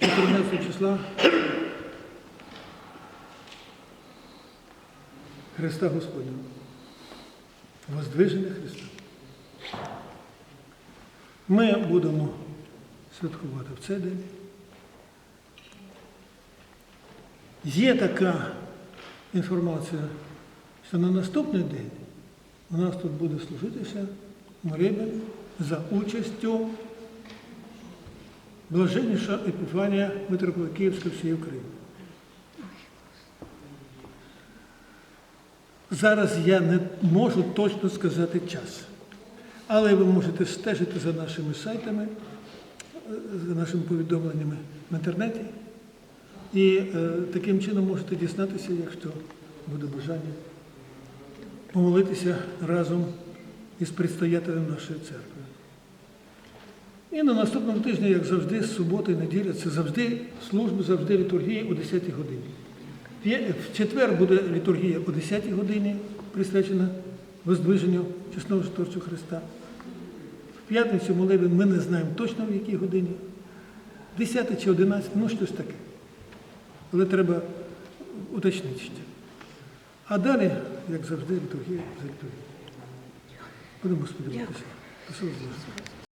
14 числа Христа Господнього. Воздвиження Христа. Ми будемо святкувати в цей день. Є така інформація, що на наступний день у нас тут буде служитися молебень за участю блаженніша Епіфанія митрополита Київської всієї України. Зараз я не можу точно сказати час, але ви можете стежити за нашими сайтами, за нашими повідомленнями в інтернеті. І е, таким чином можете дізнатися, якщо буде бажання, помолитися разом із предстоятелем нашої церкви. І на наступному тижні, як завжди, з суботи неділя, це завжди служби, завжди літургія о 10-й годині. В четвер буде літургія о 10-й годині, присвячена воздвиженню чесного житорцю Христа. В п'ятницю молебен ми не знаємо точно в якій годині. 10 чи 11, ну що ж таке. Але треба уточнити ще. А далі, як завжди, літургія за літургією. Будемо сподіватися.